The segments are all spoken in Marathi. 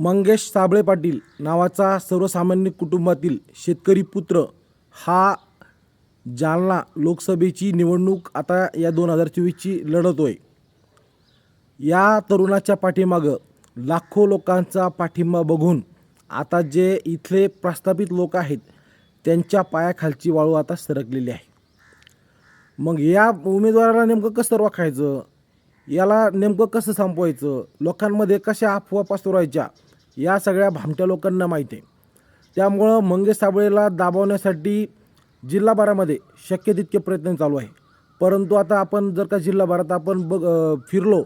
मंगेश साबळे पाटील नावाचा सर्वसामान्य कुटुंबातील शेतकरी पुत्र हा जालना लोकसभेची निवडणूक आता या दोन हजार चोवीसची लढतोय. या तरुणाच्या पाठीमागं लाखो लोकांचा पाठिंबा बघून आता जे इथले प्रस्थापित लोक आहेत त्यांच्या पायाखालची वाळू आता सरकलेली आहे. मग या उमेदवाराला नेमकं कसं रोखायचं? याला नेमकं कसं संपवायचं? लोकांमध्ये कशा अफवा पसरवायच्या? या सगळ्या भामट्या लोकांना माहिती आहे. त्यामुळं मंगेश साबळेला दाबवण्यासाठी जिल्हाभरामध्ये शक्य तितके प्रयत्न चालू आहे. परंतु आता आपण जर का जिल्हाभरात आपण बघ फिरलो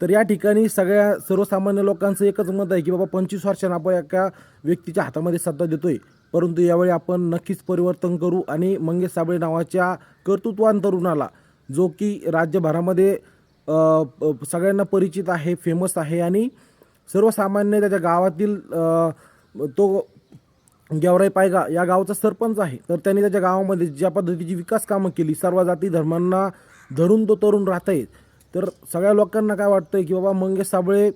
तर या ठिकाणी सगळ्या सर्वसामान्य लोकांचं एकच मत आहे की बाबा पंचवीस वर्षांना आपण एका व्यक्तीच्या हातामध्ये सत्ता देतोय. परंतु यावेळी आपण नक्कीच परिवर्तन करू आणि मंगेश साबळे नावाच्या कर्तृत्वान तरुणाला जो की राज्यभरामध्ये सगळ्यांना परिचित आहे फेमस आहे आणि सर्वसामान्य त्याच्या गावातील तो गेवराई पायगा या गावाचा सरपंच आहे. तर त्यांनी त्याच्या गावामध्ये ज्या पद्धतीची विकास कामं केली सर्व जाती धर्मांना धरून तो तरुण राहत आहे. तर सगळ्या लोकांना काय वाटतं की बाबा मंगेश साबळे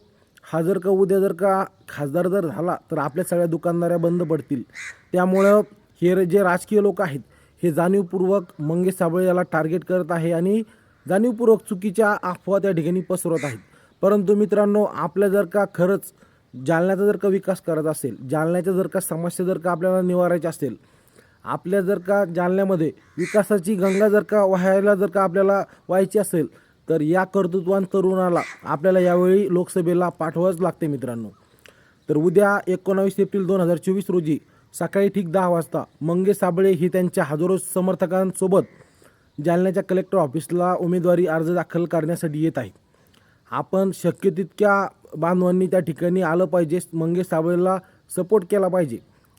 हा जर का उद्या जर का खासदार जर झाला तर आपल्या सगळ्या दुकानदाऱ्या बंद पडतील. त्यामुळं हे जे राजकीय लोक आहेत हे जाणीवपूर्वक मंगेश साबळे याला टार्गेट करत आहे आणि जाणीवपूर्वक चुकीच्या अफवा त्या ठिकाणी पसरवत आहेत. परंतु मित्रांनो आपल्या जर का खरंच जालन्याचा जर का विकास करत असेल जालन्याच्या जर का समस्या जर का आपल्याला निवारायची असेल आपल्या जर का जालन्यामध्ये विकासाची गंगा जर का व्हायला जर का आपल्याला व्हायची असेल तर या कर्तृत्वान तरुणाला आपल्याला यावेळी लोकसभेला पाठवावंच लागते मित्रांनो. तर उद्या एकोणावीस एप्रिल दोन हजार चोवीस रोजी सकाळी ठीक दहा वाजता मंगे साबळे ही त्यांच्या हजारो समर्थकांसोबत जालन्याच्या कलेक्टर ऑफिसला उमेदवारी अर्ज दाखल करण्यासाठी येत आहे आपण शक्य तितक्या बांधवांनी त्या ठिकाणी आलं पाहिजे मंगेश साबळेला सपोर्ट केला पाहिजे.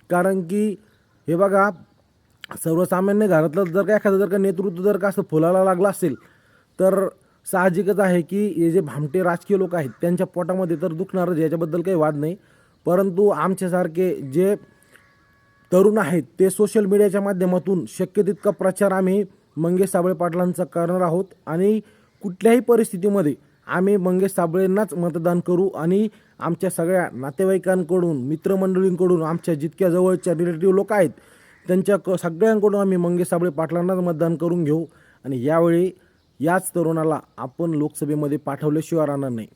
कारण की हे बघा सर्वसामान्य घरातलं जर का एखादं जर का नेतृत्व जर का असं फुलायला लागलं असेल तर साहजिकच आहे की हे जे भामटे राजकीय लोक आहेत त्यांच्या पोटामध्ये तर दुखणारच याच्याबद्दल काही वाद नाही. परंतु आमच्यासारखे जे तरुण आहेत ते सोशल मीडियाच्या माध्यमातून शक्य तितका प्रचार आम्ही मंगेश साबळे पाटलांचा करणार आहोत आणि कुठल्याही परिस्थितीमध्ये आम्ही मंगेश साबळेंनाच मतदान करू आणि आमच्या सगळ्या नातेवाईकांकडून मित्रमंडळींकडून आमच्या जितक्या जवळच्या रिलेटिव्ह लोक आहेत त्यांच्या क सगळ्यांकडून आम्ही मंगेश साबळे पाटलांनाच मतदान करून घेऊ. आणि यावेळी याच तरुणाला आपण लोकसभेमध्ये पाठवल्याशिवाय राहणार नाही.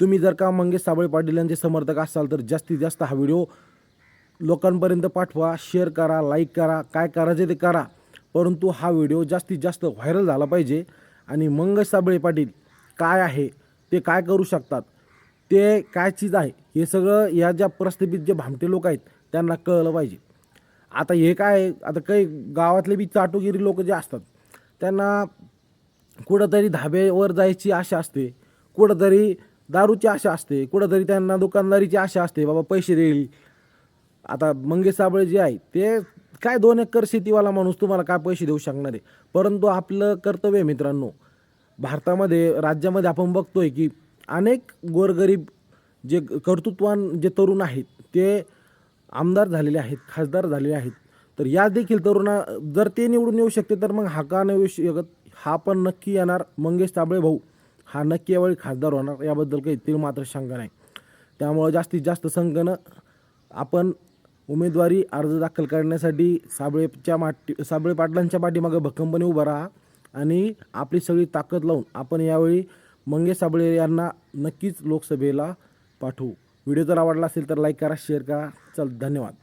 तुम्ही जर का मंगेश साबळे पाटील यांचे समर्थक असाल तर जास्तीत जास्त हा व्हिडिओ लोकांपर्यंत पाठवा. शेअर करा लाईक करा काय करायचे ते करा. परंतु हा व्हिडिओ जास्तीत जास्त व्हायरल झाला पाहिजे. आणि मंगेश साबळे पाटील काय आहे ते काय करू शकतात ते काय चीज आहे हे सगळं या ज्या प्रस्थापित जे भामटे लोक आहेत त्यांना कळलं पाहिजे. आता हे काय आहे, आता काही गावातले बी चाटोगिरी लोक जे असतात त्यांना कुठंतरी धाब्यावर जायची आशा असते कुठंतरी दारूची आशा असते कुठंतरी त्यांना दुकानदारीची आशा असते बाबा पैसे देईल. आता मंगेश साबळे जे आहे ते काय दोन एकर शेतीवाला माणूस तुम्हाला काय पैसे देऊ शकणार आहे? परंतु आपलं कर्तव्य आहे मित्रांनो भारतामध्ये राज्यामध्ये आपण बघतोय की अनेक गोरगरीब जे कर्तृत्वान जे तरुण आहेत ते आमदार झालेले आहेत खासदार झालेले आहेत. तर या देखील तरुणा जर ते निवडून येऊ शकते तर मग हा का नाही येऊ शकत? हा पण नक्की येणार मंगेश तांबळे भाऊ. हा नक्की यावेळी खासदार होणार याबद्दल काही तील मात्र शंका नाही. त्यामुळं जास्तीत जास्त संघनं आपण उमेदवारी अर्ज दाखल करण्यासाठी साबळेच्या माटी साबळे पाटलांच्या पाठीमागं भक्कमपणे उभं राहा आणि आपली सगळी ताकद लावून आपण यावेळी मंगेश साबळे यांना नक्कीच लोकसभेला पाठवू. व्हिडिओ जर आवडला असेल तर लाईक करा शेअर करा. चल धन्यवाद.